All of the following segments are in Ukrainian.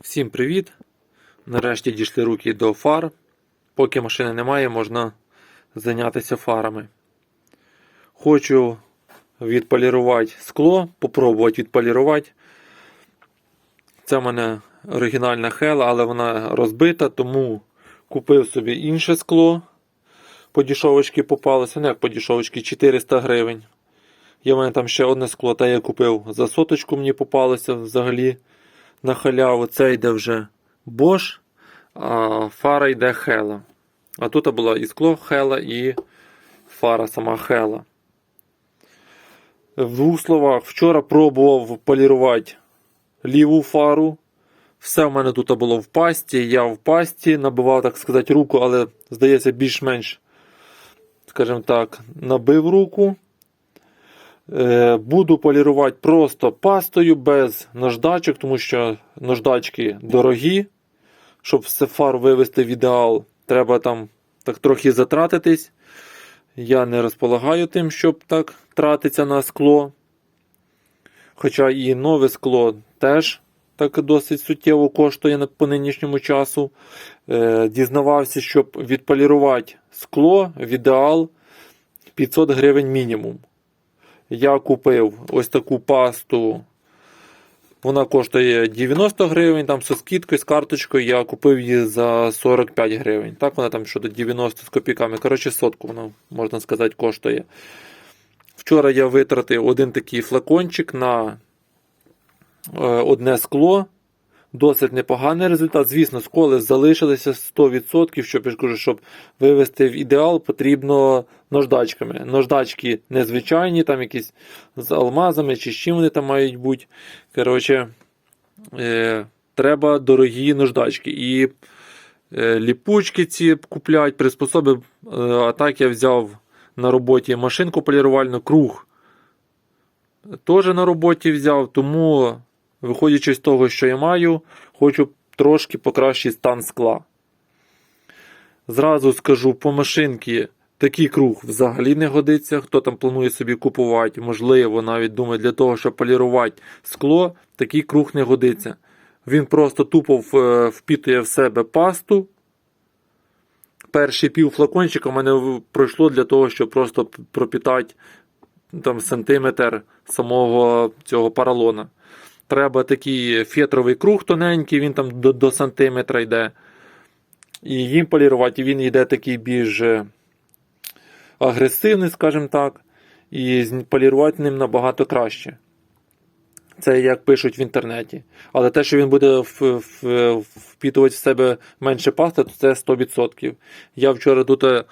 Всім привіт! Нарешті дійшли руки до фар. Поки машини немає, можна зайнятися фарами. Хочу відполірувати скло, попробувати відполірувати. Це в мене оригінальна хела, але вона розбита, тому купив собі інше скло. По дішовочки попалося, не як по дішовочки 400 гривень. Є в мене там ще одне скло, те я купив за соточку мені попалося взагалі на халяву. Це йде вже Bosch, а фара йде Hella. А тут була і скло Hella, і фара сама Hella. В двох словах, вчора пробував полірувати ліву фару. Все в мене тут було в пасті. Я в пасті набивав, так сказати, руку, але, здається, більш-менш, скажімо так, набив руку. Е, Буду полірувати просто пастою без наждачок, тому що наждачки дорогі. Щоб все фар вивести в ідеал, треба там так трохи затратитись. Я не розполагаю тим, щоб так тратитися на скло. Хоча і нове скло теж так досить суттєво коштує по нинішньому часу. Е, Дізнавався, щоб відполірувати скло в ідеал 500 гривень мінімум. Я купив ось таку пасту. Вона коштує 90 гривень, там со скидкою, з карточкою я купив її за 45 гривень. Так, вона там щодо 90 з копійками. Коротше, сотку вона, можна сказати, коштує. Вчора я витратив один такий флакончик на е, одне скло. Досить непоганий результат. Звісно, сколи залишилися 100%, щоб я кажу, щоб вивести в ідеал, потрібно наждачками. Наждачки незвичайні, там якісь з алмазами чи з чим вони там мають бути. Коротше, е, треба дорогі наждачки. І е, ліпучки ці купляють, приспособи. Е, а так я взяв на роботі машинку полірувальну, круг. Теж на роботі взяв, тому, виходячи з того, що я маю, хочу трошки покращити стан скла. Зразу скажу, по машинці такий круг взагалі не годиться. Хто там планує собі купувати, можливо, навіть думає для того, щоб полірувати скло, такий круг не годиться. Він просто тупо е, впітує в себе пасту. Перший пів флакончика в мене пройшло для того, щоб просто пропітати там, сантиметр самого цього паралона. Треба такий фетровий круг тоненький, він там до, до сантиметра йде. І їм полірувати він йде такий більш е, агресивний, скажімо так, і полірувати ним набагато краще. Це як пишуть в інтернеті. Але те, що він буде впітувати в себе менше пасти, то це 100%. Я вчора тут е,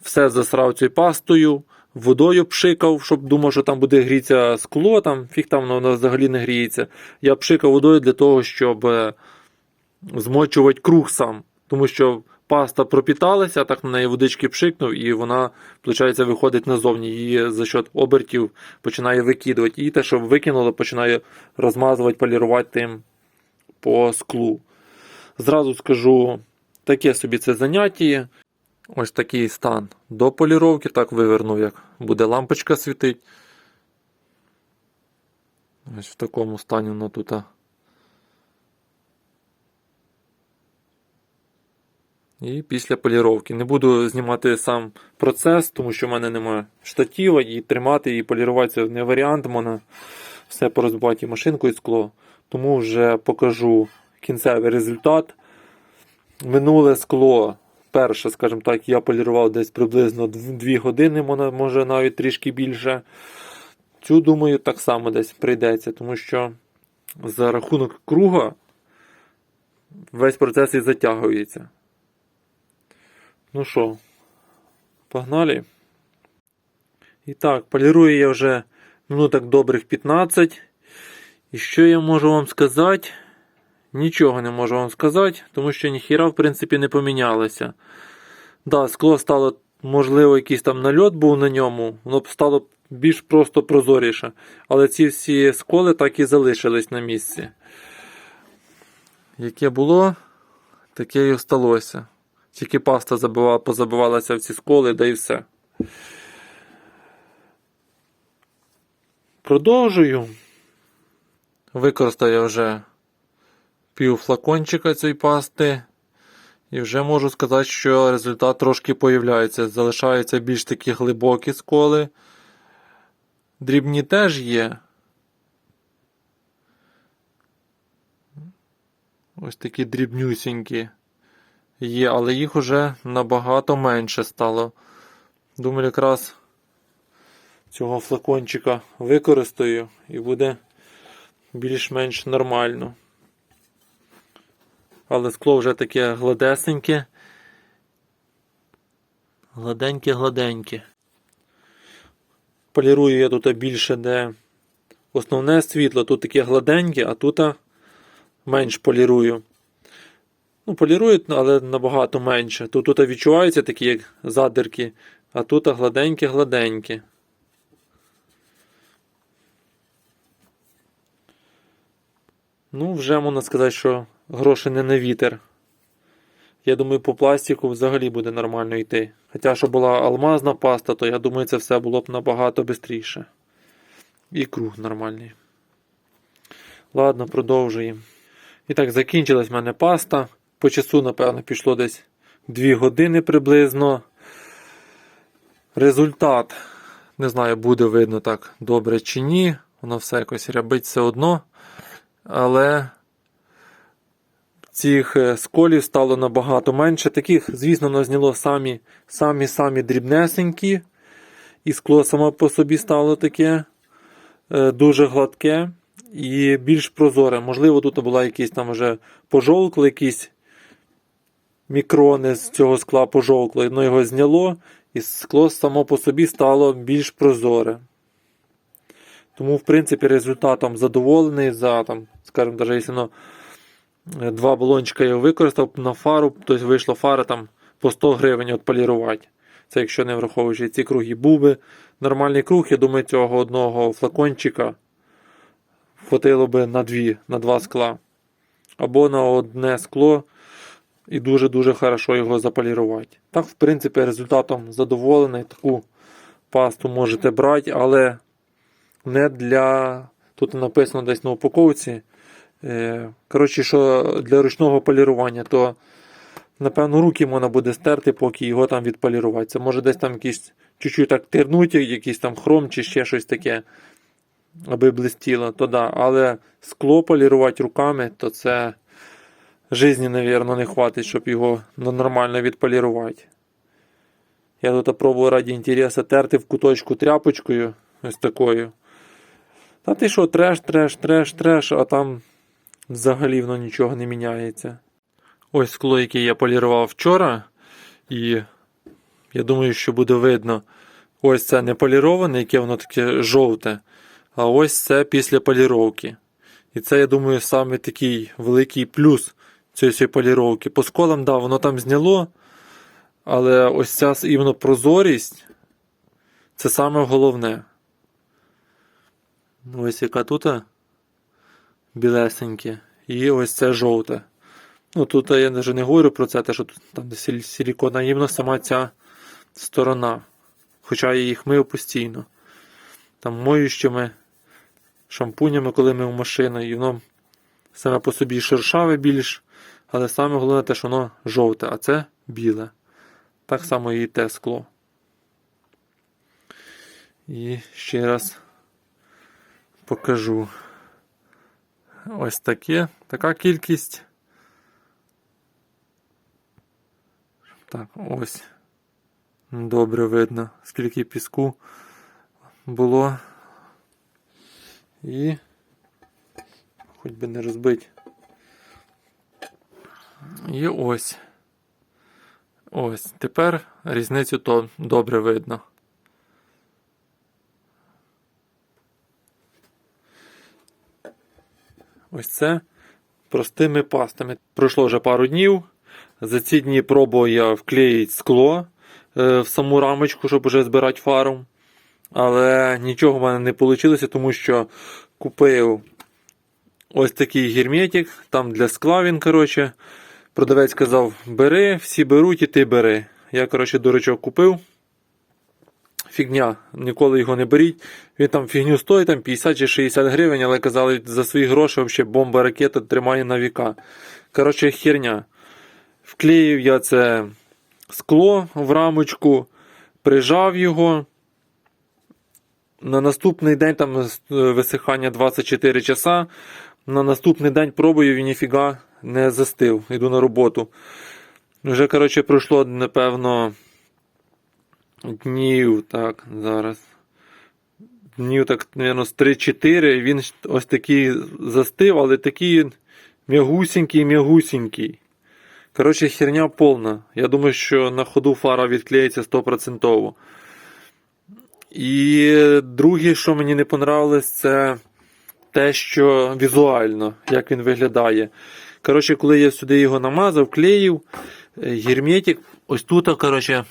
все засрав цією пастою, водою пшикав, щоб думав, що там буде грітися скло, там фіг там воно взагалі не гріється. Я пшикав водою для того, щоб е, змочувати круг сам. Тому що паста пропіталася, так на неї водички пшикнув, і вона, виходить, виходить назовні. Її за счет обертів починає викидувати. І те, що викинуло, починає розмазувати, полірувати тим по склу. Зразу скажу, таке собі це заняття. Ось такий стан до поліровки, так вивернув, як буде лампочка світить. Ось в такому стані воно тут. І після поліровки. Не буду знімати сам процес, тому що в мене немає штатива, і тримати і полірувати це не варіант. Можна все порозбивати машинку і скло. Тому вже покажу кінцевий результат. Минуле скло. Перше, скажімо так, я полірував десь приблизно 2 години, може навіть трішки більше. Цю, думаю, так само десь прийдеться, тому що за рахунок круга весь процес і затягується. Ну що, погнали? І так, полірую я вже минуток добрих 15. І що я можу вам сказати? Нічого не можу вам сказати, тому що ніхіра, в принципі, не помінялося. Да, скло стало, можливо, якийсь там нальот був на ньому, воно б стало більш просто прозоріше. Але ці всі сколи так і залишились на місці. Яке було, таке і осталося. Тільки паста забивала, позабивалася в ці сколи, да і все. Продовжую. Використаю вже пів флакончика цієї пасти. І вже можу сказати, що результат трошки появляється. Залишаються більш такі глибокі сколи. Дрібні теж є. Ось такі дрібнюсінькі є, але їх уже набагато менше стало. Думаю, якраз цього флакончика використаю і буде більш-менш нормально. Але скло вже таке гладесеньке. Гладеньке-гладеньке. Полірую я тут більше, де основне світло, тут таке гладеньке, а тут менш полірую. Ну, полірують, але набагато менше. Тут, тут відчуваються такі, як задирки, а тут гладеньке-гладеньке. Ну, вже можна сказати, що гроші не на вітер. Я думаю, по пластику взагалі буде нормально йти. Хоча, що була алмазна паста, то я думаю, це все було б набагато швидше. І круг нормальний. Ладно, продовжуємо. І так, закінчилась в мене паста. По часу, напевно, пішло десь 2 години приблизно. Результат, не знаю, буде видно так добре чи ні. Воно все якось рябить все одно. Але цих е, сколів стало набагато менше. Таких, звісно, воно зняло самі самі самі дрібнесенькі. І скло само по собі стало таке е, дуже гладке і більш прозоре. Можливо, тут була якісь там вже пожовкли, якісь мікрони з цього скла пожовкло, воно його зняло, і скло само по собі стало більш прозоре. Тому, в принципі, результатом задоволений за, там, скажімо, навіть якщо воно два балончика я використав на фару, тобто вийшла фара там по 100 гривень от полірувати. Це якщо не враховуючи ці круги. Був би нормальний круг, я думаю, цього одного флакончика хватило би на дві, на два скла. Або на одне скло і дуже-дуже хорошо його заполірувати. Так, в принципі, результатом задоволений. Таку пасту можете брати, але не для. Тут написано десь на упаковці. Е, Коротше, що для ручного полірування, то напевно руки можна буде стерти, поки його там відполірувати. Це може десь там якісь чуть-чуть так тернути, якийсь там хром чи ще щось таке, аби блистіло, то да. Але скло полірувати руками, то це житті, мабуть, не хватить, щоб його ну, нормально відполірувати. Я тут пробую раді інтересу терти в куточку тряпочкою, ось такою. Та ти що, треш, треш, треш, треш, а там взагалі воно нічого не міняється. Ось скло, яке я полірував вчора, і я думаю, що буде видно. Ось це не поліроване, яке воно таке жовте. А ось це після поліровки. І це, я думаю, саме такий великий плюс цієї поліровки. По сколам, да, воно там зняло. Але ось ця іменно прозорість це саме головне. Ось яка тут білесеньке. І ось це жовте. Ну тут я навіть не говорю про це, те, що тут там силі- іменно сама ця сторона. Хоча я їх мив постійно. Там моющими шампунями, коли мив машину, і воно саме по собі шершаве більш. Але саме головне те, що воно жовте, а це біле. Так само і те скло. І ще раз покажу. Ось таке. Така кількість. Так, ось. Добре видно, скільки піску було. І хоч би не розбить. І ось. Ось. Тепер різницю то добре видно. Ось це простими пастами. Пройшло вже пару днів. За ці дні пробував я вклеїти скло е, в саму рамочку, щоб вже збирати фару. Але нічого в мене не вийшло, тому що купив ось такий герметик, там для скла він, коротше. Продавець сказав, бери, всі беруть і ти бери. Я, коротше, дурачок купив. Фігня. Ніколи його не беріть. Він там фігню стоїть там 50 чи 60 гривень, але казали, за свої гроші взагалі бомба ракета тримає на віка. Коротше, херня. Вклеїв я це скло в рамочку, прижав його. На наступний день там е, висихання 24 часа. На наступний день пробую, він ніфіга не застив. Йду на роботу. Вже, коротше, пройшло, напевно, днів, так, зараз. Днів, так, з 3-4. Він ось такий застив, але такий м'ягусінький, м'ягусінький. Коротше, херня повна. Я думаю, що на ходу фара відклеїться 100%. І друге, що мені не понравилось, це те, що візуально, як він виглядає. Коротше, коли я сюди його намазав, клеїв, е, герметик, ось тут, коротше,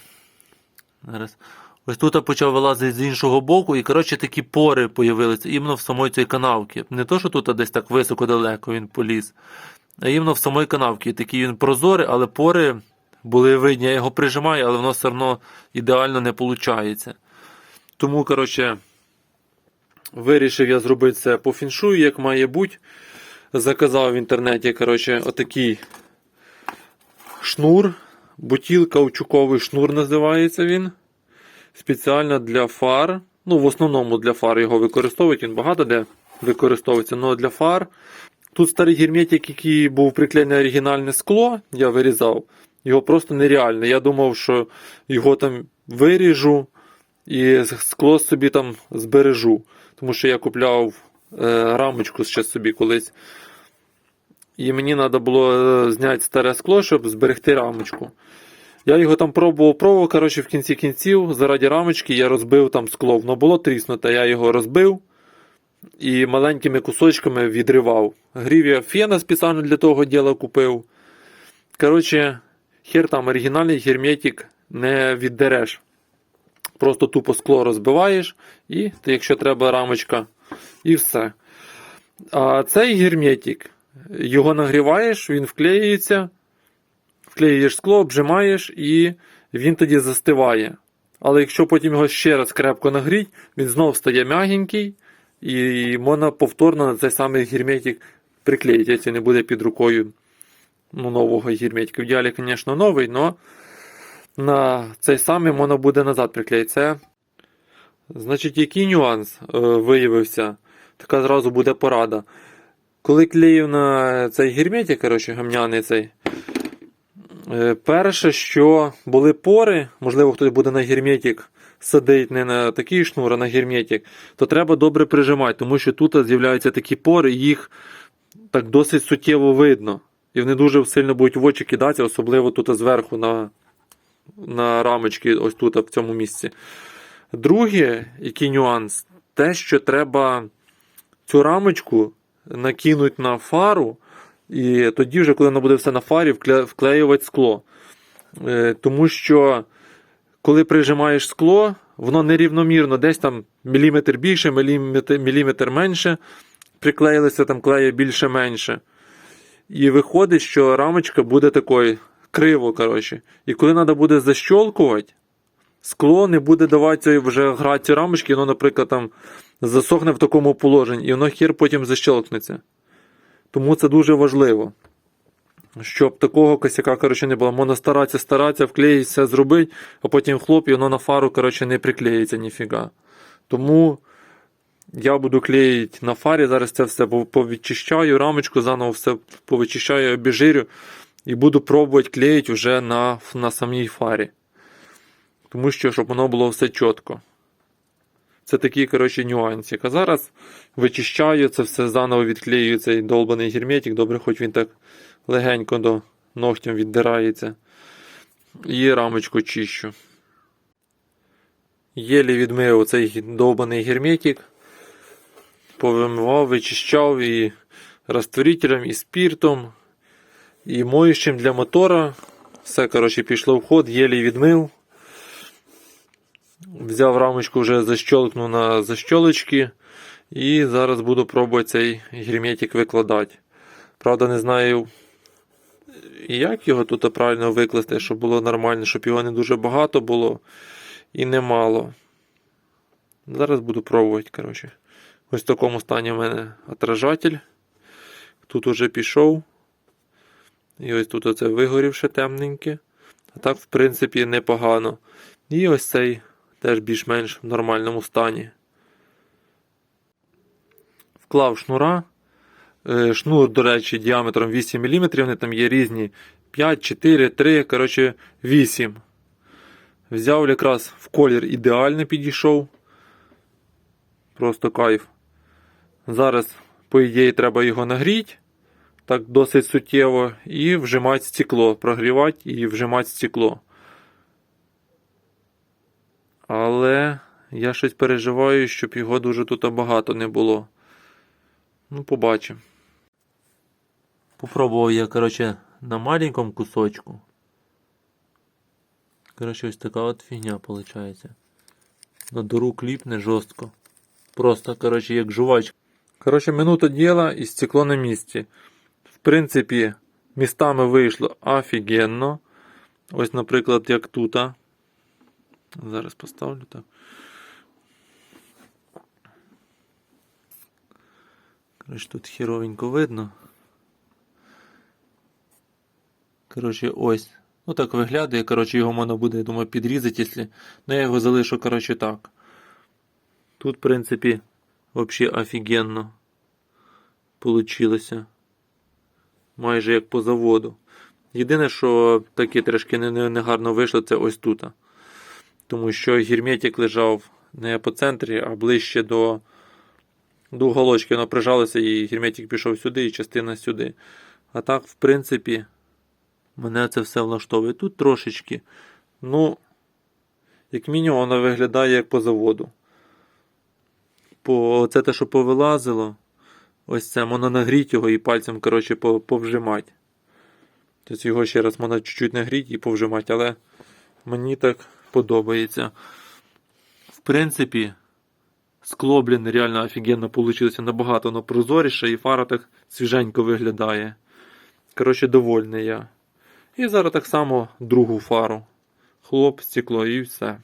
зараз, ось тут почав вилазити з іншого боку, і коротше, такі пори з'явилися іменно в самої цієї канавки. Не то, що тут десь так високо далеко він поліз, а іменно в самої канавці. Такий він прозорий, але пори були видні. Я його прижимаю, але воно все одно ідеально не виходить. Тому, коротше, вирішив я зробити це по фіншую, як має бути. Заказав в інтернеті, коротше, отакий шнур. Бутіл каучуковий шнур називається він. Спеціально для фар. Ну, в основному для фар його використовують. Він багато де використовується, але для фар. Тут старий герметик, який був приклеєний оригінальне скло, я вирізав. Його просто нереально. Я думав, що його там виріжу і скло собі там збережу. Тому що я купляв е, рамочку ще собі колись. І мені треба було е, зняти старе скло, щоб зберегти рамочку. Я його там пробував, пробував. Коротше, в кінці кінців, заради рамочки, я розбив там скло. Воно було тріснуте, я його розбив і маленькими кусочками відривав. Грів я фена спеціально для того діла купив. Коротше, хер там оригінальний герметик не віддереш. Просто тупо скло розбиваєш, і якщо треба рамочка, і все. А цей герметик, його нагріваєш, він вклеюється, вклеюєш скло, обжимаєш, і він тоді застиває. Але якщо потім його ще раз крепко нагріть, він знов стає м'ягенький, і можна повторно на цей самий герметик приклеїти, якщо не буде під рукою ну, нового герметика. В ідеалі, звісно, новий, але на цей самий можна буде назад приклеїти. Це, значить, який нюанс е, виявився? Така зразу буде порада. Коли клеїв на цей герметик, коротше, гамняний цей, е, перше, що були пори, можливо, хтось буде на герметик садить не на такий шнур, а на герметик, то треба добре прижимати, тому що тут з'являються такі пори, їх так досить суттєво видно. І вони дуже сильно будуть в очі кидатися, особливо тут зверху на на рамочки, ось тут, в цьому місці. Друге, який нюанс, те, що треба цю рамочку накинути на фару, і тоді, вже, коли вона буде все на фарі, вклеювати скло. Е, Тому що, коли прижимаєш скло, воно нерівномірно, десь там міліметр більше, міліметр, міліметр менше, приклеїлося там клею більше-менше. І виходить, що рамочка буде такою криво. коротше. І коли треба буде защолкувати, скло не буде давати вже грати рамочки, воно, наприклад, там засохне в такому положенні, і воно хер потім защелкнеться. Тому це дуже важливо. Щоб такого косяка коротше, не було. Можна старатися, старатися, вклеїти, все зробити, а потім хлоп, і воно на фару коротше, не приклеїться ніфіга. Тому я буду клеїти на фарі. Зараз це все повідчищаю, рамочку заново все повичищаю, обіжирю. І буду пробувати клеїти вже на на самій фарі. Тому що, щоб воно було все чітко. Це такий, коротше, нюансик. А зараз вичищаю це все заново відклеюю цей долбаний герметик. Добре, хоч він так легенько до ногтям віддирається. І рамочку чищу. Єлі відмив цей довбаний герметик. Повимивав, вичищав і розтворителем, і спіртом. І моющим для мотора. Все, коротше, пішло в ход, єлі відмив. Взяв рамочку, вже защолкнув на защолочки. І зараз буду пробувати цей герметик викладати. Правда, не знаю, як його тут правильно викласти, щоб було нормально, щоб його не дуже багато було і не мало. Зараз буду пробувати, коротше. Ось в такому стані в мене отражатель. Тут уже пішов. І ось тут оце вигорівше темненьке. А так, в принципі, непогано. І ось цей теж більш-менш в нормальному стані. Вклав шнура. Е, Шнур, до речі, діаметром 8 мм. Вони там є різні 5, 4, 3, коротше, 8. Взяв якраз в колір ідеально підійшов. Просто кайф. Зараз, по ідеї, треба його нагріти. Так досить суттєво. І вжимати стекло. Прогрівати і вжимати стекло. Але я щось переживаю, щоб його дуже тут багато не було. Ну, побачимо. Попробував я, коротше, на маленькому кусочку. Коротше, ось така от фігня виходить. На дуру кліпне жорстко. Просто, коротше, як жувачка. Коротше, минута діла і стекло на місці. В принципі, містами вийшло офігенно. Ось, наприклад, як тут. Зараз поставлю так. Коротше, тут хіровенько видно. Коротше, ось. Ну так виглядає. Коротше, його можна буде, я думаю, підрізати, якщо. Ну, я його залишу, коротше, так. Тут, в принципі, взагалі офігенно получилося. Майже як по заводу. Єдине, що таке негарно не, не гарно вийшло, це ось тут. Тому що герметик лежав не по центрі, а ближче до, до уголочки. Воно прижалося і герметик пішов сюди, і частина сюди. А так, в принципі, мене це все влаштовує. Тут трошечки. Ну, як мінімум, воно виглядає як по заводу. По, це те, що повилазило. Ось це можна нагріти його і пальцем, коротше, повжимати. Тобто його ще раз можна чуть-чуть нагріти і повжимати, але мені так подобається. В принципі, скло, блін, реально офігенно вийшло. Набагато воно прозоріше і фара так свіженько виглядає. Коротше, довольний я. І зараз так само другу фару. Хлоп, стекло і все.